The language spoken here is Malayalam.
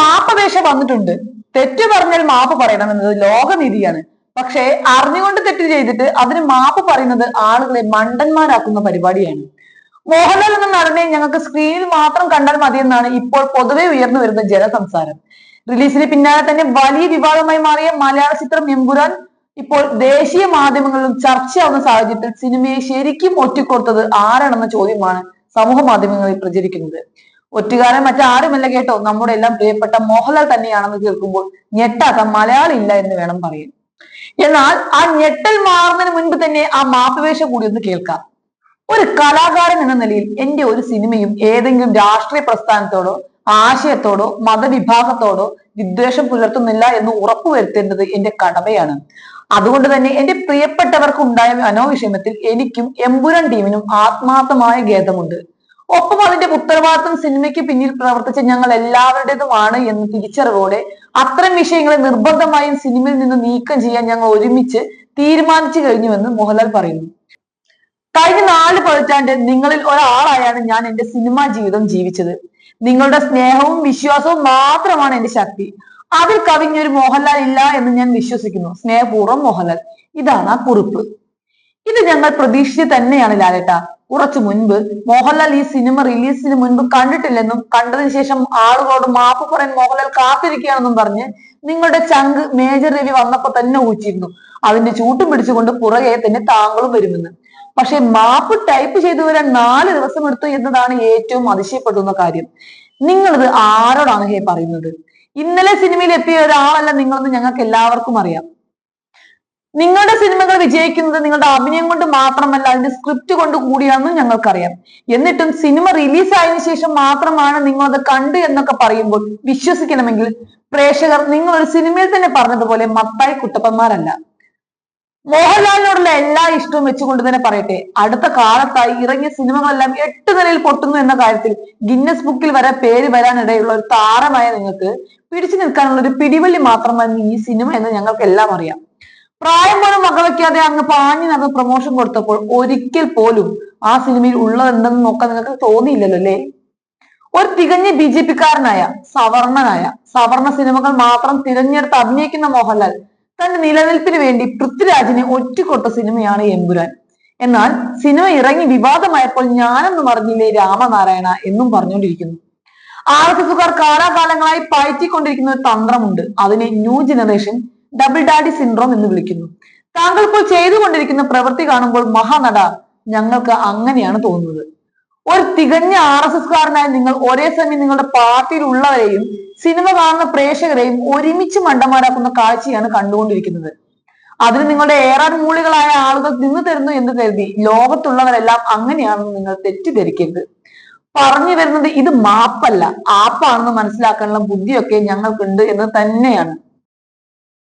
മാപ്പപേക്ഷ വന്നിട്ടുണ്ട്. തെറ്റ് പറഞ്ഞാൽ മാപ്പ് പറയണം എന്നത് ലോകനീതിയാണ്. പക്ഷേ അറിഞ്ഞുകൊണ്ട് തെറ്റ് ചെയ്തിട്ട് അതിന് മാപ്പ് പറയുന്നത് ആളുകളെ മണ്ടന്മാരാക്കുന്ന പരിപാടിയാണ്. മോഹൻലാൽ എന്ന നടനെ ഞങ്ങൾക്ക് സ്ക്രീനിൽ മാത്രം കണ്ടാൽ മതിയെന്നാണ് ഇപ്പോൾ പൊതുവെ ഉയർന്നു വരുന്ന ജനസംസാരം. റിലീസിന് പിന്നാലെ തന്നെ വലിയ വിവാദമായി മാറിയ മലയാള ചിത്രം എമ്പുരാൻ ഇപ്പോൾ ദേശീയ മാധ്യമങ്ങളിലും ചർച്ചയാവുന്ന സാഹചര്യത്തിൽ സിനിമയെ ശരിക്കും ഒറ്റിക്കൊടുത്തത് ആരാണെന്ന ചോദ്യമാണ് സമൂഹ മാധ്യമങ്ങളിൽ പ്രചരിക്കുന്നത്. ഒറ്റുകാരൻ മറ്റാരുമല്ല കേട്ടോ. നമ്മുടെ എല്ലാം പ്രിയപ്പെട്ട മോഹൻലാൽ തന്നെയാണെന്ന് കേൾക്കുമ്പോൾ ഞെട്ടാത്ത മലയാളി ഇല്ല എന്ന് വേണം പറയാൻ. എന്നാൽ ആ ഞെട്ടൽ മാറുന്നതിന് മുൻപ് തന്നെ ആ മാപ്പുവേഷ കൂടി ഒന്ന് കേൾക്കാം. ഒരു കലാകാരൻ എന്ന നിലയിൽ എന്റെ ഒരു സിനിമയും ഏതെങ്കിലും രാഷ്ട്രീയ പ്രസ്ഥാനത്തോടോ ആശയത്തോടോ മതവിഭാഗത്തോടോ വിദ്വേഷം പുലർത്തുന്നില്ല എന്ന് ഉറപ്പുവരുത്തേണ്ടത് എന്റെ കടമയാണ്. അതുകൊണ്ട് തന്നെ എന്റെ പ്രിയപ്പെട്ടവർക്ക് ഉണ്ടായ മനോവിഷമത്തിൽ എനിക്കും എമ്പുരൻ ടീമിനും ആത്മാർത്ഥമായ ഖേദമുണ്ട്. ഒപ്പം അതിന്റെ ഉത്തരവാദിത്വം സിനിമയ്ക്ക് പിന്നിൽ പ്രവർത്തിച്ച ഞങ്ങൾ എല്ലാവരുടേതുമാണ് എന്ന് തിരിച്ചറിവോടെ അത്തരം വിഷയങ്ങളെ നിർബന്ധമായും സിനിമയിൽ നിന്ന് നീക്കം ചെയ്യാൻ ഞങ്ങൾ ഒരുമിച്ച് തീരുമാനിച്ചു കഴിഞ്ഞുവെന്ന് മോഹൻലാൽ പറയുന്നു. കഴിഞ്ഞ നാല് പതിറ്റാണ്ട് നിങ്ങളിൽ ഒരാളായാണ് ഞാൻ എന്റെ സിനിമാ ജീവിതം ജീവിച്ചത്. നിങ്ങളുടെ സ്നേഹവും വിശ്വാസവും മാത്രമാണ് എന്റെ ശക്തി. അതിൽ കവിഞ്ഞൊരു മോഹൻലാൽ ഇല്ല എന്ന് ഞാൻ വിശ്വസിക്കുന്നു. സ്നേഹപൂർവം മോഹൻലാൽ. ഇതാണ് ആ കുറിപ്പ്. ഇത് ഞങ്ങൾ പ്രതീക്ഷിച്ച് തന്നെയാണ് ലാലേട്ട. കുറച്ചു മുൻപ് മോഹൻലാൽ ഈ സിനിമ റിലീസിന് മുൻപ് കണ്ടിട്ടില്ലെന്നും കണ്ടതിന് ശേഷം ആളുകളോട് മാപ്പ് പറയാൻ മോഹൻലാൽ കാത്തിരിക്കുകയാണെന്നും പറഞ്ഞ് നിങ്ങളുടെ ചങ്ക് മേജർ രവി വന്നപ്പോ തന്നെ ഊച്ചിരുന്നു അതിന്റെ ചൂട്ടും പിടിച്ചുകൊണ്ട് പുറകെ തന്നെ താങ്കളും വരുമെന്ന്. പക്ഷെ മാപ്പ് ടൈപ്പ് ചെയ്തു വരാൻ നാല് ദിവസം എടുത്തു എന്നതാണ് ഏറ്റവും അതിശയപ്പെടുന്ന കാര്യം. നിങ്ങളിത് ആരോടാണ് ഹേ പറയുന്നത്? ഇന്നലെ സിനിമയിൽ എത്തിയ ഒരാളല്ല നിങ്ങളെന്ന് ഞങ്ങൾക്ക് എല്ലാവർക്കും അറിയാം. നിങ്ങളുടെ സിനിമകൾ വിജയിക്കുന്നത് നിങ്ങളുടെ അഭിനയം കൊണ്ട് മാത്രമല്ല അതിന്റെ സ്ക്രിപ്റ്റ് കൊണ്ട് കൂടിയാണെന്നും ഞങ്ങൾക്കറിയാം. എന്നിട്ടും സിനിമ റിലീസ് ആയതിനു ശേഷം മാത്രമാണ് നിങ്ങളത് കണ്ടു എന്നൊക്കെ പറയുമ്പോൾ വിശ്വസിക്കണമെങ്കിൽ പ്രേക്ഷകർ നിങ്ങൾ ഒരു സിനിമയിൽ തന്നെ പറഞ്ഞതുപോലെ മത്തായി കുട്ടപ്പന്മാരല്ല. മോഹൻലാലിനോടുള്ള എല്ലാ ഇഷ്ടവും വെച്ചുകൊണ്ട് തന്നെ പറയട്ടെ. അടുത്ത കാലത്തായി ഇറങ്ങിയ സിനിമകളെല്ലാം എട്ട് നിലയിൽ പൊട്ടുന്നു എന്ന കാര്യത്തിൽ ഗിന്നസ് ബുക്കിൽ വരെ പേര് വരാനിടയുള്ള ഒരു താരമായ നിങ്ങൾക്ക് പിടിച്ചു നിൽക്കാനുള്ള ഒരു പിടിവള്ളി മാത്രമാണ് ഈ സിനിമ എന്ന് ഞങ്ങൾക്ക് എല്ലാം അറിയാം. പ്രായം പോലും വകവയ്ക്കാതെ അങ്ങ് പാഞ്ഞു നടന്ന് പ്രൊമോഷൻ കൊടുത്തപ്പോൾ ഒരിക്കൽ പോലും ആ സിനിമയിൽ ഉള്ളതെന്തെന്ന് നോക്കാൻ നിങ്ങൾക്ക് തോന്നിയില്ലല്ലോ അല്ലേ? ഒരു തികഞ്ഞ ബി ജെ പിക്കാരനായ സവർണനായ സവർണ സിനിമകൾ മാത്രം തിരഞ്ഞെടുത്ത് അഭിനയിക്കുന്ന മോഹൻലാൽ തന്റെ നിലനിൽപ്പിന് വേണ്ടി പൃഥ്വിരാജിനെ ഒറ്റക്കൊട്ട സിനിമയാണ് എമ്പുരാൻ. എന്നാൽ സിനിമ ഇറങ്ങി വിവാദമായപ്പോൾ ഞാനെന്ന് പറഞ്ഞില്ലേ രാമനാരായണ എന്നും പറഞ്ഞുകൊണ്ടിരിക്കുന്നു. ആർ എസ് എസുകാർ കാലാകാലങ്ങളായി പയറ്റിക്കൊണ്ടിരിക്കുന്ന ഒരു തന്ത്രമുണ്ട്. അതിനെ new generation double daddy syndrome എന്ന് വിളിക്കുന്നു. താങ്കൾ ഇപ്പോൾ ചെയ്തുകൊണ്ടിരിക്കുന്ന പ്രവൃത്തി കാണുമ്പോൾ മഹാനട ഞങ്ങൾക്ക് അങ്ങനെയാണ് തോന്നുന്നത്. ഒരു തികഞ്ഞ ആർ എസ് എസ്കാരനായ നിങ്ങൾ ഒരേ സമയം നിങ്ങളുടെ പാർട്ടിയിലുള്ളവരെയും സിനിമ കാണുന്ന പ്രേക്ഷകരെയും ഒരുമിച്ച് മണ്ടന്മാരാക്കുന്ന കാഴ്ചയാണ് കണ്ടുകൊണ്ടിരിക്കുന്നത്. അതിന് നിങ്ങളുടെ ഏറാൻ മൂളികളായ ആളുകൾ നിന്നു തരുന്നു എന്ന് കരുതി ലോകത്തുള്ളവരെല്ലാം അങ്ങനെയാണെന്ന് നിങ്ങൾ തെറ്റിദ്ധരിക്കരുത്. പറഞ്ഞു വരുന്നത് ഇത് മാപ്പല്ല. ആപ്പാണെന്ന് മനസ്സിലാക്കാനുള്ള ബുദ്ധിയൊക്കെ ഞങ്ങൾക്കുണ്ട് എന്ന് തന്നെയാണ്.